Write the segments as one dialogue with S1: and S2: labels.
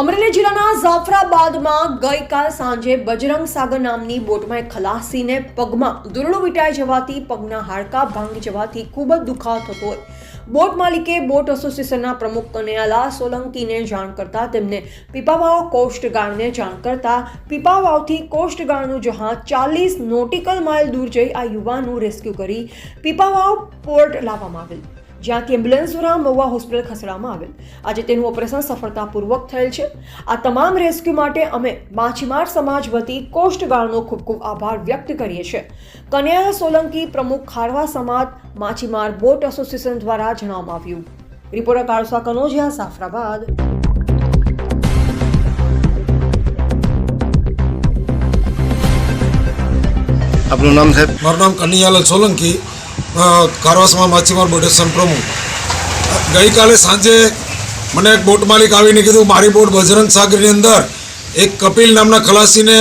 S1: અમરેલી જિલ્લાના જાફરાબાદમાં ગઈકાલ સાંજે બજરંગ સાગર નામની બોટમાં એક ખલાસીને પગમાં દુરડો વીંટાઈ જવાથી પગના હાડકા ભાંગી જવાથી ખૂબ જ દુખાવો થતો હોય. બોટ માલિકે બોટ એસોસિએશનના પ્રમુખ કનૈયાલા સોલંકીને જાણ કરતા તેમને પીપાવાવ કોસ્ટગાર્ડને જાણ કરતા પીપાવાવથી કોસ્ટગાર્ડનું જહાજ ચાલીસ નોટિકલ માઇલ દૂર જઈ આ યુવાનનું રેસ્ક્યુ કરી પીપાવાવ પોર્ટ લાવવામાં આવેલ. જ્યાંથી એમ્બ્યુલન્સ દ્વારા મહુવા હોસ્પિટલ ખસેડવામાં આવેલ. આજે તેનું ઓપરેશન સફળતાપૂર્વક થયેલ છે. આ તમામ રેસ્ક્યુ માટે અમે માછીમાર સમાજ વતી કોસ્ટગાર્ડનો ખૂબ ખૂબ આભાર વ્યક્ત કરીએ છીએ. કન્યા સોલંકી પ્રમુખ ખારવા સમાજ માછીમાર બોટ એસોસિએશન દ્વારા જણાવવામાં આવ્યું. રિપોર્ટર કાળસા કનોજિયા સાફરાબાદ.
S2: આપનું નામ સાહેબ?
S3: મારું નામ કનૈયાલાલ સોલંકી. કારવાસમાં માછીમાર બોટેશન પ્રમુખ. ગઈકાલે સાંજે મને એક બોટ માલિક આવીને કીધું, મારી બોટ બજરંગ સાગરની અંદર એક કપિલ નામના ખલાસીને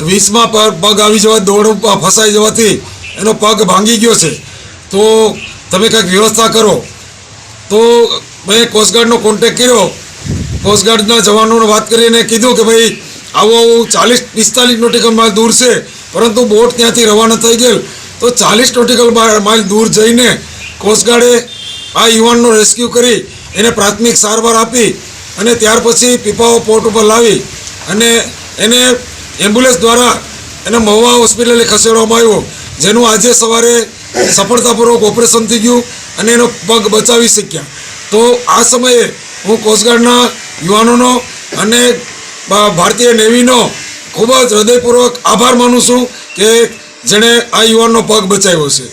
S3: વીસમાં પર પગ આવી જવા, દોડ ફસાઈ જવાથી એનો પગ ભાંગી ગયો છે. તો તમે કંઈક વ્યવસ્થા કરો. તો મેં કોસ્ટગાર્ડનો કોન્ટેક કર્યો. કોસ્ટગાર્ડના જવાનોને વાત કરીને કીધું કે ભાઈ, આવું આવું ચાલીસ પિસ્તાલીસ નોટિકલ માઇલ દૂર છે, પરંતુ બોટ ત્યાંથી રવાના થઈ ગયેલ. તો ચાલીસ નોટિકલ માઇલ દૂર જઈને કોસ્ટગાર્ડે આ યુવાનનો રેસ્ક્યુ કરી, એને પ્રાથમિક સારવાર આપી અને ત્યાર પછી પીપાઓ પોર્ટ ઉપર લાવી અને એને એમ્બ્યુલન્સ દ્વારા એને મહુવા હોસ્પિટલે ખસેડવામાં આવ્યો, જેનું આજે સવારે સફળતાપૂર્વક ઓપરેશન થઈ ગયું અને એનો પગ બચાવી શક્યા. તો આ સમયે હું કોસ્ટગાર્ડના યુવાનોનો અને ભારતીય નેવીનો ખૂબ જ હૃદયપૂર્વક આભાર માનું છું કે જેણે આ યુવાનનો પગ બચાવ્યો છે.